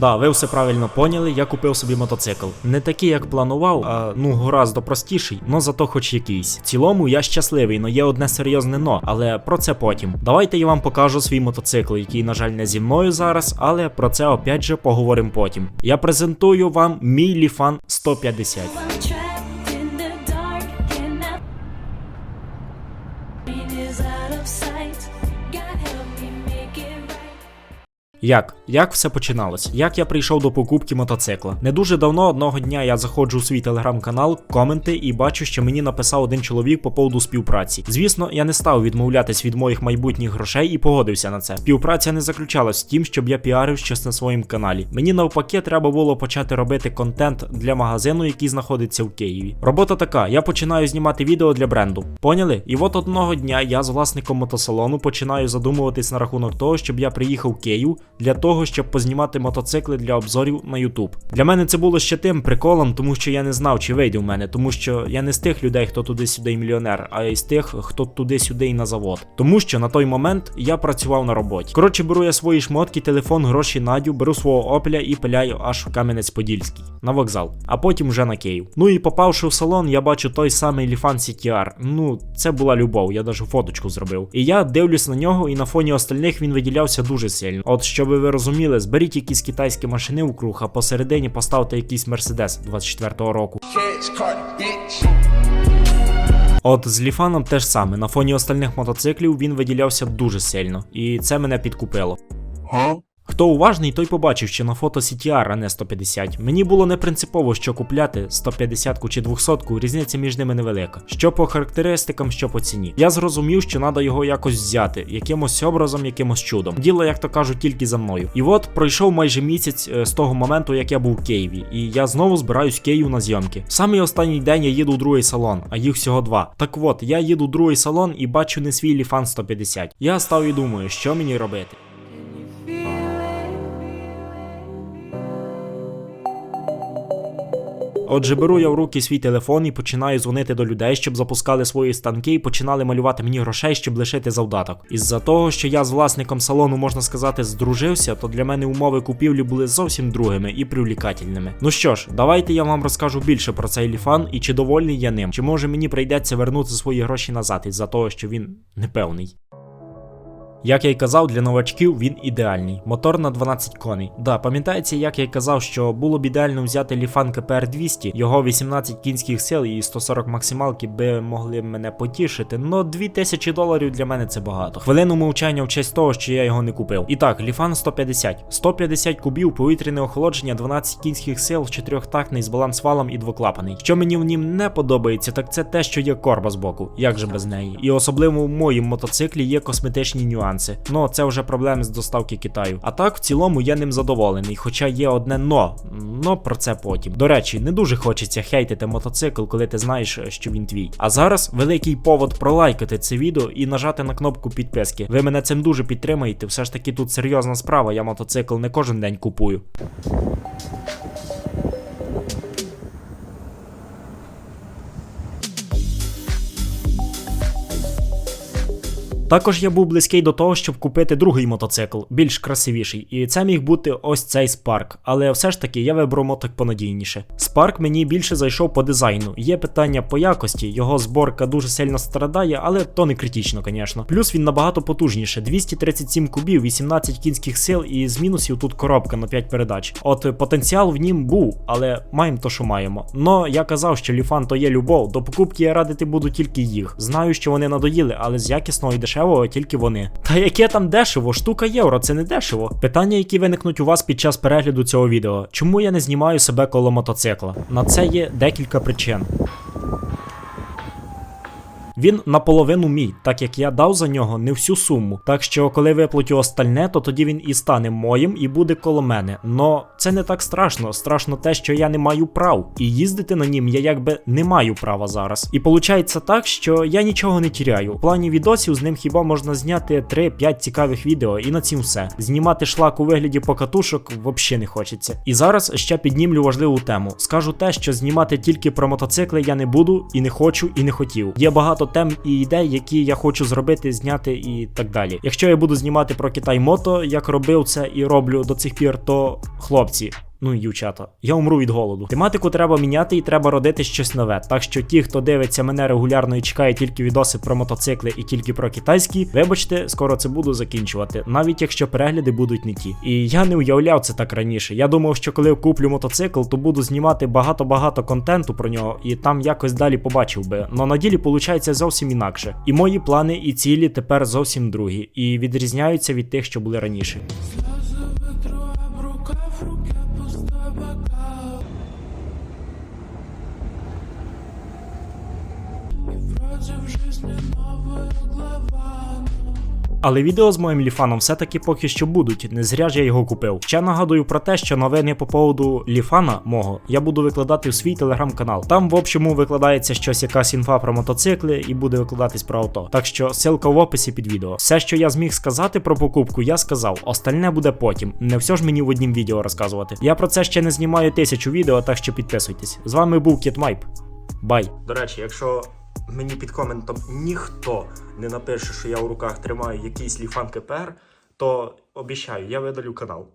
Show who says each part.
Speaker 1: Да, ви все правильно поняли, я купив собі мотоцикл. Не такий, як планував, а ну гораздо простіший, но зато хоч якийсь. В цілому я щасливий, но є одне серйозне но, але про це потім. Давайте я вам покажу свій мотоцикл, який, на жаль, не зі мною зараз, але про це опять же поговоримо потім. Я презентую вам мій Ліфан 150. Як? Як все починалось? Як я прийшов до покупки мотоцикла? Не дуже давно одного дня я заходжу у свій телеграм-канал, коменти і бачу, що мені написав один чоловік по поводу співпраці. Звісно, я не став відмовлятись від моїх майбутніх грошей і погодився на це. Співпраця не заключалась в тім, щоб я піарив щось на своєму каналі. Мені навпаки треба було почати робити контент для магазину, який знаходиться в Києві. Робота така: я починаю знімати відео для бренду. Поняли? І от одного дня я з власником мотосалону починаю задумуватись на рахунок того, щоб я приїхав в Київ для того, щоб познімати мотоцикли для обзорів на YouTube. Для мене це було ще тим приколом, тому що я не знав, чи вийде в мене, тому що я не з тих людей, хто туди-сюди мільйонер, а із тих, хто туди-сюди й на завод. Тому що на той момент я працював на роботі. Коротше, беру я свої шмотки, телефон, гроші Надю, беру свого опеля і пиляю аж в Кам'янець-Подільський на вокзал, а потім вже на Київ. Ну і попавши в салон, я бачу той самий Ліфан CTR. Ну, це була любов, я навіть фоточку зробив. І я дивлюсь на нього, і на фоні остальних він виділявся дуже сильно. От щоб ви розуміли, зберіть якісь китайські машини у круг, а посередині поставте якийсь Мерседес 24-го року. От з Ліфаном теж саме. На фоні остальних мотоциклів він виділявся дуже сильно, і це мене підкупило. Хто уважний, той побачив, що на фото CTR, а не 150. Мені було не принципово, що купляти 150 чи 200, різниця між ними невелика. Що по характеристикам, що по ціні. Я зрозумів, що треба його якось взяти, якимось образом, якимось чудом. Діло, як то кажуть, тільки за мною. І от пройшов майже місяць е, з того моменту, як я був в Києві, і я знову збираюсь в Київ на зйомки. Самий останній день я їду в другий салон, а їх всього два. Так от, я їду в другий салон і бачу не свій Ліфан 150. Я став і думаю, що мені робити. Отже, беру я в руки свій телефон і починаю дзвонити до людей, щоб запускали свої станки і починали малювати мені грошей, щоб лишити завдаток. Із-за того, що я з власником салону, можна сказати, здружився, то для мене умови купівлі були зовсім другими і привлікательними. Ну що ж, давайте я вам розкажу більше про цей ліфан і чи довольний я ним, чи може мені прийдеться вернути свої гроші назад із-за того, що він непевний. Як я й казав, для новачків він ідеальний. Мотор на 12 коней. Да, пам'ятаєте, як я й казав, що було б ідеально взяти Ліфан КПР 200, його 18 кінських сил і 140 максималки би могли мене потішити, но 2000 доларів для мене це багато. Хвилину мовчання в честь того, що я його не купив. І так, Ліфан 150. 150 кубів, повітряне охолодження, 12 кінських сил, чотирьохтактний з балансвалом і двоклапаний. Що мені в нім не подобається, так це те, що є корба збоку. Як же без неї? І особливо в моїм мотоциклі є косметичні нюанси. Ну, це вже проблеми з доставки Китаю. А так, в цілому, я ним задоволений, хоча є одне но. Но про це потім. До речі, не дуже хочеться хейтити мотоцикл, коли ти знаєш, що він твій. А зараз великий повод пролайкати це відео і нажати на кнопку підписки. Ви мене цим дуже підтримаєте. Все ж таки тут серйозна справа. Я мотоцикл не кожен день купую. Також я був близький до того, щоб купити другий мотоцикл, більш красивіший, і це міг бути ось цей Spark. Але все ж таки я вибрав мотик понадійніше. Spark мені більше зайшов по дизайну. Є питання по якості, його зборка дуже сильно страдає, але то не критично, звісно. Плюс він набагато потужніше: 237 кубів, 18 кінських сил, і з мінусів тут коробка на 5 передач. От потенціал в нім був, але маємо то, що маємо. Но я казав, що ліфан то є любов. До покупки я радити буду тільки їх. Знаю, що вони надоїли, але з якісного і дешевого тільки вони. Та яке там дешево? Штука євро, це не дешево. Питання, які виникнуть у вас під час перегляду цього відео: чому я не знімаю себе коло мотоцикла? На це є декілька причин. Він наполовину мій, так як я дав за нього не всю суму. Так що, коли виплатю остальне, то тоді він і стане моїм і буде коло мене. Но це не так страшно. Страшно те, що я не маю прав. І їздити на нім я якби не маю права зараз. І виходить так, що я нічого не тіряю. В плані відосів з ним хіба можна зняти 3-5 цікавих відео, і на цім все. Знімати шлак у вигляді покатушок взагалі не хочеться. І зараз ще піднімлю важливу тему. Скажу те, що знімати тільки про мотоцикли я не буду, і не хочу, і не хотів. Є багато тем і ідей, які я хочу зробити, зняти і так далі. Якщо я буду знімати про Китай мото, як робив це і роблю до цих пір, то хлопці. Ну і дівчата, я умру від голоду. Тематику треба міняти і треба родити щось нове. Так що ті, хто дивиться мене регулярно і чекає тільки відоси про мотоцикли і тільки про китайські, вибачте, скоро це буду закінчувати, навіть якщо перегляди будуть не ті. І я не уявляв це так раніше. Я думав, що коли куплю мотоцикл, то буду знімати багато-багато контенту про нього, і там якось далі побачив би. Но на ділі виходить зовсім інакше. І мої плани і цілі тепер зовсім другі, і відрізняються від тих, що були раніше. Але відео з моїм ліфаном все-таки поки що будуть, не зря ж я його купив. Ще нагадую про те, що новини по поводу ліфана мого я буду викладати в свій телеграм-канал. Там, в общому, викладається щось якась інфа про мотоцикли і буде викладатись про авто. Так що ссылка в описі під відео. Все, що я зміг сказати про покупку, я сказав. Остальне буде потім. Не все ж мені в однім відео розказувати. Я про це ще не знімаю тисячу відео, так що підписуйтесь. З вами був Кітмайп. Бай. До речі, якщо мені під коментом ніхто не напише, що я у руках тримаю якийсь ліфан КПР, то обіцяю, я видалю канал.